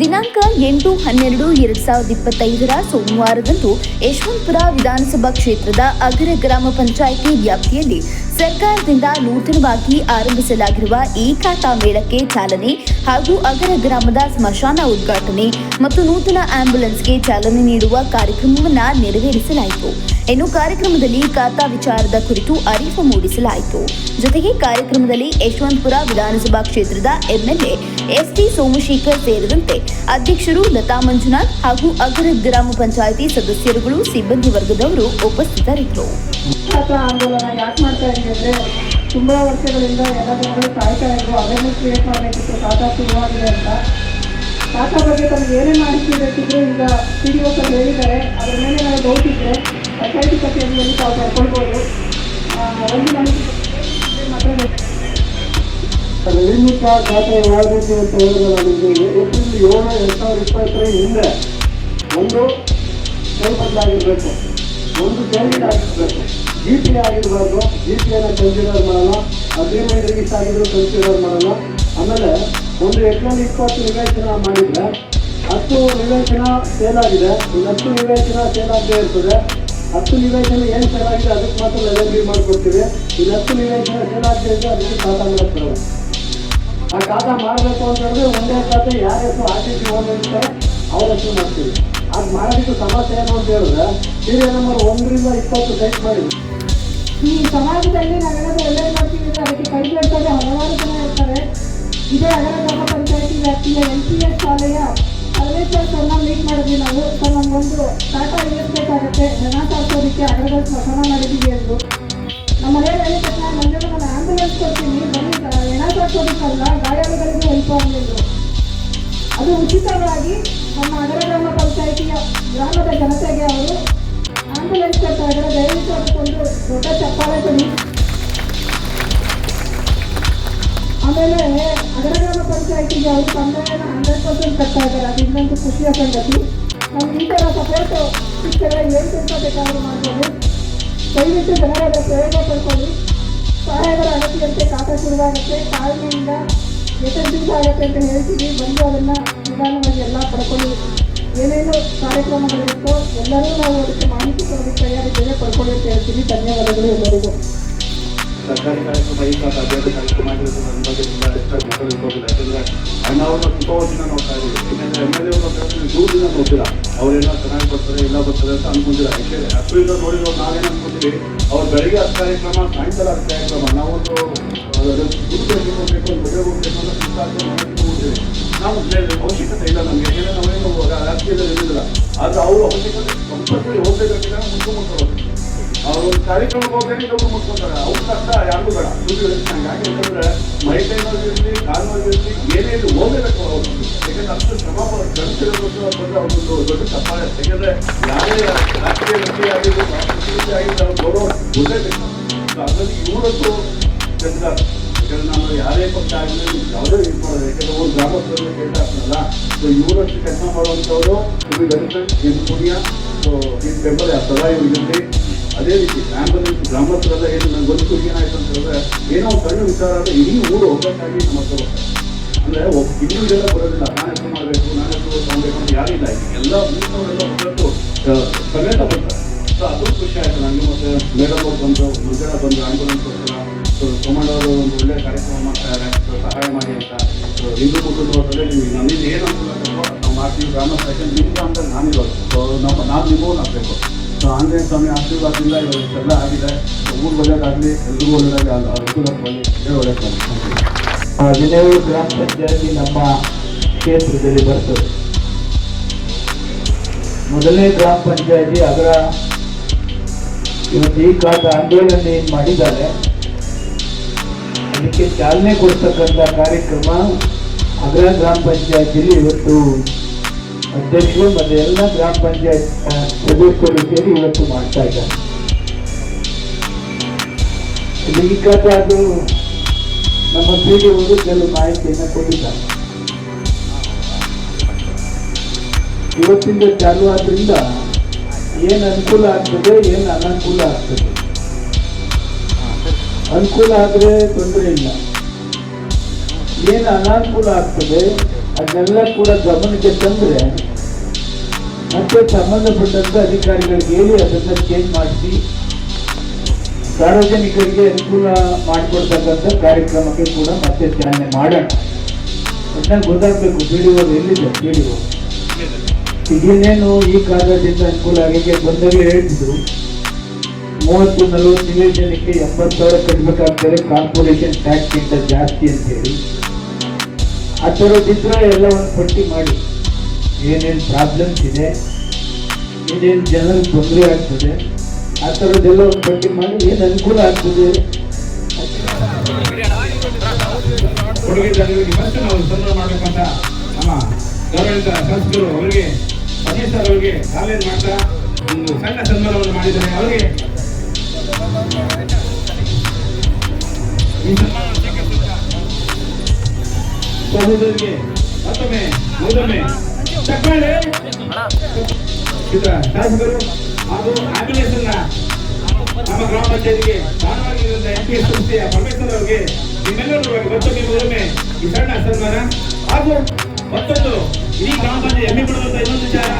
ದಿನಾಂಕ ಎಂಟು ಹನ್ನೆರಡು ಎರಡ್ ಸಾವಿರದ ಇಪ್ಪತ್ತೈದರ ಸೋಮವಾರದಂದು ಯಶವಂತಪುರ ವಿಧಾನಸಭಾ ಕ್ಷೇತ್ರದ ಅಗರ ಗ್ರಾಮ ಪಂಚಾಯಿತಿ ವ್ಯಾಪ್ತಿಯಲ್ಲಿ ಸರ್ಕಾರದಿಂದ ನೂತನವಾಗಿ ಆರಂಭಿಸಲಾಗಿರುವ ಏಕಾತಾ ಮೇಳಕ್ಕೆ ಚಾಲನೆ ಹಾಗೂ ಅಗರ ಗ್ರಾಮದ ಸ್ಮಶಾನ ಉದ್ಘಾಟನೆ ಮತ್ತು ನೂತನ ಆಂಬ್ಯುಲೆನ್ಸ್ಗೆ ಚಾಲನೆ ನೀಡುವ ಕಾರ್ಯಕ್ರಮವನ್ನು ನೆರವೇರಿಸಲಾಯಿತು. ಇನ್ನು ಕಾರ್ಯಕ್ರಮದಲ್ಲಿ ಖಾತಾ ವಿಚಾರದ ಕುರಿತು ಅರಿವು ಮೂಡಿಸಲಾಯಿತು. ಜೊತೆಗೆ ಕಾರ್ಯಕ್ರಮದಲ್ಲಿ ಯಶವಂತಪುರ ವಿಧಾನಸಭಾ ಕ್ಷೇತ್ರದ ಎಂಎಲ್ಎ ಎಸ್ಟಿ ಸೋಮಶೇಖರ್ ಸೇರಿದಂತೆ ಅಧ್ಯಕ್ಷರು ಲತಾ ಮಂಜುನಾಥ್ ಹಾಗೂ ಅಗ್ರ ಗ್ರಾಮ ಪಂಚಾಯಿತಿ ಸದಸ್ಯರುಗಳು ಸಿಬ್ಬಂದಿ ವರ್ಗದವರು ಉಪಸ್ಥಿತರಿದ್ದರು. ತುಂಬ ವರ್ಷಗಳಿಂದ ಎಲ್ಲ ಜನಗಳು ಕಾಯ್ತಾ ಇದ್ರು ಅವೇರ್ನೆಸ್ ಕ್ರಿಯೇಟ್ ಮಾಡಬೇಕಿತ್ತು, ತಾತ ಶುರುವಾಗಿದೆ ಅಂತ. ತಾತ ಬಗ್ಗೆ ತಮಗೆ ಏನೇ ಮಾಹಿತಿ ಬೇಕಿದ್ರು ಈಗ ಪಿ ಡಿ ಒ ಹೇಳಿದ್ದಾರೆ. ಅದ್ರ ಮೇಲೆ ನಾವು ಡೌಟ್ ಇದ್ದರೆ ಟಿ ಕಚೇರಿಯಲ್ಲಿ ತಾವು ಬರ್ಕೊಳ್ಬೋದು ಕಾರ್ಡ್ ಖಾತೆ ಮಾಡಬೇಕು ಅಂತ ಹೇಳಿದ್ರೆ ನಿಮಗೆ ಏಪ್ರಿಲ್ ಏಳು ಎರಡು ಸಾವಿರದ ಇಪ್ಪತ್ತರ ಹಿಂದೆ ಒಂದು ಕೈ ಆಗಿರಬೇಕು, ಒಂದು ಪೇಮೆಂಟ್ ಆಗಿರಬೇಕು. ಜಿ ಪಿ ಆಗಿರಬಾರ್ದು. ಜಿ ಪಿಯನ್ನು ಕನ್ಸಿಡರ್ ಮಾಡೋಣ ಅಗ್ರಿಮೆಂಟ್ ರಿಜಿಸ್ಟರ್ ಆಗಿದ್ರು ಕನ್ಸಿಡರ್ ಮಾಡೋಣ ಆಮೇಲೆ ಒಂದು ಎಕನಾಮಿಕ್ ಇಪ್ಪತ್ತು ನಿವೇಶನ ಮಾಡಿದರೆ ಹತ್ತು ನಿವೇಶನ ಸೇಲ್ ಆಗಿದೆ. ಒಂದು ಹತ್ತು ನಿವೇಶನ ಸೇಲ್ ಆಗದೆ ಇರ್ತದೆ. ಹತ್ತು ನಿವೇಶನ ಏನು ಸೇಲ್ ಆಗಿದೆ ಅದಕ್ಕೆ ಮಾತ್ರ ಲೆವೆಲ್ ಮಾಡಿಕೊಡ್ತೀವಿ. ಇನ್ನು ಹತ್ತು ನಿವೇಶನ ಸೇಲ್ ಆಗದೆ ಇದ್ದರೆ ಅದಕ್ಕೆ ಸಾಧಾರಣ ಆ ಖಾತಾ ಮಾಡಬೇಕು ಅಂತ ಹೇಳಿದ್ರೆ ಒಂದೇ ಖಾತೆ ಯಾರ ಹೆಸರು ಆರ್ ಟಿ ಸಿ ಇರ್ತಾರೆ ಅವ್ರ ಹೆಸರು ಮಾಡ್ತೀವಿ. ಅದು ಮಾಡೋದಕ್ಕೆ ಸಮಸ್ಯೆ ಏನು ಅಂತ ಹೇಳಿದ್ರೆ ಸೀರಿಯಲ್ ನಂಬರ್ ಒಂದರಿಂದ ಇಪ್ಪತ್ತು ಸೈಟ್ ಮಾಡಿ ಈ ಸಮಾಜದಲ್ಲಿ ನಗರದ ಎಲ್ಲರೂ ಮಾಡ್ತೀವಿ ಅದಕ್ಕೆ ಕೈ ಕೇಳ್ತಾರೆ ಹಲವಾರು ಜನ ಇರ್ತಾರೆ ಇದೇ ಅಗರ ಗ್ರಾಮ ಪಂಚಾಯತಿ ವ್ಯಾಪ್ತಿಯ ಎಲ್ ಪಿ ಎಸ್ ಶಾಲೆಯ ಸರ್ವೇಶ್ವರನ್ನ ಮೀಟ್ ಮಾಡಿದ್ವಿ ನಾವು. ಸೊ ನಮಗೊಂದು ಟಾಟಾ ಇಳಿಸ್ಬೇಕಾಗತ್ತೆ ಜನ ಸಾಕೋದಕ್ಕೆ ಅಗರದಲ್ಲಿ ಸ್ಮಶಾನ ಮಾಡಿದ್ದೀವಿ ಎಂದು ಸಾಕೋದಕ್ಕಲ್ಲ ಗಾಯಾಳುಗಳಿಗೆ ಹೆಲ್ಪ್ ಆಗಲಿಲ್ಲ ಅದು ಉಚಿತವಾಗಿ ನಮ್ಮ ಅಗರ ಗ್ರಾಮ ಪಂಚಾಯಿತಿಯ ಗ್ರಾಮದ ಜನತೆಗೆ ಅವರು ಆಂಬ್ಯುಲೆನ್ಸ್ ಇದ್ದಾರೆ ದಯವಿಟ್ಟು ಅದಕ್ಕೊಂದು ದೊಡ್ಡ ಚಪ್ಪಾಳೆ ಕೊಡಿ. ಆಮೇಲೆ ಅಗರ ಗ್ರಾಮ ಪಂಚಾಯಿತಿಗೆ ಅವರು ಸಂದಾಯನ ಹಂಡ್ರೆಡ್ ಪರ್ಸೆಂಟ್ ಕಟ್ತಾ ಇದ್ದಾರೆ. ಅದು ಇನ್ನೊಂದು ಖುಷಿಯ ಸಂಗತಿ. ನಮ್ಗೆ ಈ ಥರ ಸಪೋರ್ಟ್ ಸಿಕ್ಕರೆ ಏನು ಕೆಲಸ ಬೇಕಾದರೂ ಮಾಡ್ಬೋದು. ದಯವಿಟ್ಟು ಜನರ ಪ್ರಯೋಗ ಪಡ್ಕೊಳ್ಳಿ. ಸಹಾಯಕರ ಅಗತ್ಯಂತೆ ಖಾತಾ ಶುರುವಾಗುತ್ತೆ ತಾಳ್ಮೆಯಿಂದ ದಿವಸ ಆಗುತ್ತೆ ಅಂತ ಹೇಳ್ತೀವಿ. ಬಂದು ಅದನ್ನು ನಿಧಾನವಾಗಿ ಎಲ್ಲ ಪಡ್ಕೊಳ್ಳಿ. ಏನೇನು ಕಾರ್ಯಕ್ರಮಗಳಿರುತ್ತೋ ಎಲ್ಲರೂ ನಾವು ಅದಕ್ಕೆ ಕೊಡೋದಕ್ಕೆ ತಯಾರಿದ್ದೇವೆ, ಪಡ್ಕೊಳ್ಳಿ ಅಂತ ಹೇಳ್ತೀವಿ. ಧನ್ಯವಾದಗಳು ಎಲ್ಲರಿಗೂ. ಸರ್ಕಾರಿ ಕಾರ್ಯಕ್ರಮ ಈ ಬಗ್ಗೆ ತುಂಬ ಯಾಕಂದ್ರೆ ಯಾಕಂದ್ರೆ ಚೆನ್ನಾಗಿ ಬರ್ತಾರೆ, ಎಲ್ಲ ಬರ್ತಾರೆ ಅಂತ ಅನ್ಕೊಂಡಿಲ್ಲ. ಯಾಕೆ ಹತ್ತರಿಂದ ನೋಡಿರೋ ನಾವೇನು ಅನ್ಕೊಂತೀವಿ ಅವ್ರು ಬೆಳಿಗ್ಗೆ ಹತ್ತು ಕಾರ್ಯಕ್ರಮ, ಸಾಯಂಕಾಲ ಹತ್ತು ಕಾರ್ಯಕ್ರಮ. ನಾವೊಂದು ದುಡ್ಡು ಹೋಗ್ಬೇಕು ಮದುವೆ ಹೋಗ್ಬೇಕು ನಾವು ಬೇರೆ ಅವಶ್ಯಕತೆ ಇಲ್ಲ ನಮಗೆ. ಏನೋ ನಾವೇನು ರಾಜಕೀಯದಲ್ಲಿ ಇರಲಿಲ್ಲ ಆದರೆ ಅವರು ಅವಶ್ಯಕತೆ, ಕಂಪಲ್ಸರಿ ಮುಂದೆ ಒಂದು ಕಾರ್ಯಕ್ರಮಕ್ಕೆ ಹೋಗಿ ಡಬ್ಬು ಮುಟ್ಕೊಂತಾರೆ ಅವ್ರ ಕಷ್ಟ ಯಾರಿಗೂ ಬೇಡ ಹಂಗಾಗಿ ಯಾಕಂದ್ರೆ ಮೈ ಕೈ ಇರಲಿ ಕಾಲಿನಲ್ಲಿ ಇರಲಿ ಏನೇ ಇರಲಿ ಹೋಗ್ಲೇಬೇಕು ಅವರು ಯಾಕಂದ್ರೆ ಅಷ್ಟು ಶ್ರಮ ಗಣಿಸಿರೋದು ಬಂದ್ರೆ ಅವ್ರದ್ದು ದೊಡ್ಡ ತಪ್ಪಾಳೆ ಯಾಕಂದ್ರೆ ಯಾರೇ ರಾಜಕೀಯ ವ್ಯಕ್ತಿ ಆಗಿದ್ದು ರಾಷ್ಟ್ರೀಯ ಆಗಿದ್ದು ಬರೋ ಗೌರವ ಗೊತ್ತೇಬೇಕು ಅದರಲ್ಲಿ ಇವರದ್ದು ಚಂದ್ರ ಯಾಕಂದ್ರೆ ನಾನು ಯಾರೇ ಪಕ್ಷ ಆಗಲಿ ಯಾವುದೇ ಇದು ಮಾಡೋದು ಯಾಕಂದ್ರೆ ಒಂದು ಗ್ರಾಮಸ್ಥರಲ್ಲಿ ಕೇಳ್ತಾ ಇರ್ತಾರಲ್ಲ ಸೊ ಇವರಷ್ಟು ಕೆಲಸ ಮಾಡುವಂಥವ್ರು ಇದು ವೆಲ್ಫೇರ್ ಇದು ಪುಣ್ಯ ಸೊ ಈ ಬೆಂಬಲ ಸದಾ ಇವ್ರಿಗೆ ಅದೇ ರೀತಿ ಗ್ರಾಮದಲ್ಲಿ ಗ್ರಾಮಸ್ಥರೆಲ್ಲ ಏನು ನಂಗೆ ಒಂದು ಏನಾಯ್ತು ಅಂತ ಹೇಳಿದ್ರೆ ಏನೋ ಸಣ್ಣ ವಿಚಾರ ಆದರೆ ಇಡೀ ಊರು ಒಗ್ಗಟ್ಟಾಗಿ ನಮ್ಮ ಹತ್ರ ಬರ್ತಾರೆ ಅಂದರೆ ಇಂಡಿವಿಜುವಲ್ ಬರೋದಿಲ್ಲ. ನಾನು ಹೆಸರು ಮಾಡಬೇಕು ನಾನು ಹೆಸರು ತಗೊಬೇಕು ಅಂತ ಯಾರಿಲ್ಲ ಎಲ್ಲ ಊರಿನವರೆಲ್ಲ ಆ, ಸಮೇತ ಬರ್ತಾರೆ. ಸೊ ಅದು ಖುಷಿ ಆಯ್ತು ನನಗೆ ಮತ್ತೆ. ಮೇಡಮ್ ಅವ್ರು ಬಂದು ಮುಂಜಾನೆ ಬಂದು ಬರ್ತಾರೆ ಸೊ ಕಮಾಂಡವರು ಒಂದು ಒಳ್ಳೆ ಕಾರ್ಯಕ್ರಮ ಮಾಡ್ತಾರೆ ಸಹಾಯ ಮಾಡಿ ಅಂತ. ಹಿಂದೂ ಕುಟುಂಬದಲ್ಲಿ ನಿಮಗೆ ನಮ್ಮಿಂದ ಏನು ಅನುಕೂಲ ಬೇಕೋ ನಾವು ಮಾಡ್ತೀವಿ. ಗ್ರಾಮ ಯಾಕಂದ್ರೆ ನಿಮ್ಮ ಅಂತ ನಾನಿರೋದು. ಸೊ ನಮ್ಮ ನಾವು ನಿಮಗೂ ಆಗಬೇಕು. ಸೊ ಆಂಜನೇಯ ಸ್ವಾಮಿ ಆಶೀರ್ವಾದದಿಂದ ಇಷ್ಟೆಲ್ಲ ಆಗಿದೆ. ಸೊ ಊರು ಒಳ್ಳೇದಾಗಲಿ, ಎಲ್ರಿಗೂ ಒಳ್ಳೇದಾಗಲಿ ಹೇಳಿ ಒಳ್ಳೇದಾಗಲಿ ಹದಿನೇಳು ಗ್ರಾಮ ಪಂಚಾಯತಿ ನಮ್ಮ ಕ್ಷೇತ್ರದಲ್ಲಿ ಬರ್ತದೆ. ಮೊದಲನೇ ಗ್ರಾಮ ಪಂಚಾಯತಿ ಅದರ ಇವತ್ತು ಈ ಕಾಲದ ಆಂದೋಲನ ಏನು ಮಾಡಿದ್ದಾರೆ, ಅದಕ್ಕೆ ಚಾಲನೆ ಕೊಡ್ತಕ್ಕಂಥ ಕಾರ್ಯಕ್ರಮ ಅಗ್ರ ಗ್ರಾಮ ಪಂಚಾಯತಿಯಲ್ಲಿ ಇವತ್ತು ಅಧ್ಯಕ್ಷರು ಮತ್ತು ಎಲ್ಲ ಗ್ರಾಮ ಪಂಚಾಯತ್ ಸದಸ್ಯರು ಸೇರಿ ಇವತ್ತು ಮಾಡ್ತಾ ಇದ್ದಾರೆ. ಅದು ನಮ್ಮ ಪೀಡಿಯವರು ಕೆಲವು ಮಾಹಿತಿಯನ್ನು ಕೊಟ್ಟಿದ್ದಾರೆ. ಇವತ್ತಿಂದ ಚಾಲು ಆದ್ರಿಂದ ಏನು ಅನುಕೂಲ ಆಗ್ತದೆ, ಏನು ಅನಾನುಕೂಲ ಆಗ್ತದೆ? ಅನುಕೂಲ ಆದರೆ ತೊಂದರೆ ಇಲ್ಲ. ಏನು ಅನಾನುಕೂಲ ಆಗ್ತದೆ ಅದನ್ನೆಲ್ಲ ಕೂಡ ಗಮನಕ್ಕೆ ತಂದ್ರೆ ಮತ್ತೆ ಸಂಬಂಧಪಟ್ಟಂಥ ಅಧಿಕಾರಿಗಳಿಗೆ ಹೇಳಿ ಅದನ್ನ ಚೇಂಜ್ ಮಾಡಿಸಿ, ಸಾರ್ವಜನಿಕರಿಗೆ ಅನುಕೂಲ ಮಾಡಿಕೊಡ್ತಕ್ಕಂಥ ಕಾರ್ಯಕ್ರಮಕ್ಕೆ ಕೂಡ ಮತ್ತೆ ಚಾಲನೆ ಮಾಡೋಣ. ಒಟ್ಟಾಗಿ ಗೊತ್ತಾಗಬೇಕು ಪಿಡಿಒ ಎಲ್ಲಿದೆ ಪಿಡಿಒ ಈಗೇನೇನು ಈ ಕಾರಣದಿಂದ ಅನುಕೂಲ ಆಗಿದೆ ಬಂದಾಗಲೇ ಹೇಳ್ತಿದ್ರು. ಮೂವತ್ತು, ನಲವತ್ತು ನಿವೇಶನಕ್ಕೆ ಎಂಬತ್ತು ಸಾವಿರ ಕಟ್ಟಬೇಕಾಗ್ತದೆ ಕಾರ್ಪೊರೇಷನ್ ಟ್ಯಾಕ್ಸ್ ಗಿಂತ ಜಾಸ್ತಿ ಅಂತ ಹೇಳಿ ಆ ಥರದ್ದಿದ್ರೆ ಎಲ್ಲ ಒಂದು ಪಟ್ಟಿ ಮಾಡಿ. ಏನೇನು ಪ್ರಾಬ್ಲಮ್ಸ್ ಇದೆ, ಏನೇನು ಜನರಿಗೆ ತೊಂದರೆ ಆಗ್ತದೆ, ಆ ಥರದ್ದೆಲ್ಲ ಒಂದು ಪಟ್ಟಿ ಮಾಡಿ ಏನು ಅನುಕೂಲ ಆಗ್ತದೆ? ಕೊಡುಗೆ ಜನರಿಗೆ ಫಸ್ಟ್ ನಾವು ಸನ್ಮಾನ ಮಾಡಬೇಕಂತ ನಮ್ಮ ಗೌರವಿತ ಶಾಸಕರು ಅವರಿಗೆ ಸತೀಶ್ ಸರ್ ಅವರಿಗೆ ಕಾಲೇಜ್ ಮಾಡ್ತಾ ಒಂದು ಸಣ್ಣ ಸನ್ಮಾನವನ್ನು ಮಾಡಿದ್ದಾರೆ. ಅವರಿಗೆ ಮತ್ತೊಮ್ಮೆ ಮತ್ತೊಮ್ಮೆ ಚಪ್ಪಾಳೆ. ಇದ್ರ ಅನ್ನ ನಮ್ಮ ಗ್ರಾಮ ಪಂಚಾಯತಿಗೆ ದಾನವಾಗಿರುವಂತ ಎಂ ಅವರಿಗೆ ನಿಮ್ಮೆಲ್ಲರೂ ಮತ್ತೊಮ್ಮೆ ಈ ಸಣ್ಣ ಸನ್ಮಾನ ಹಾಗೂ ಮತ್ತೊಂದು ಈ ಗ್ರಾಮ ಪಂಚಾಯತ್ ಹೆಮ್ಮೆ ಇನ್ನೊಂದು ವಿಚಾರ.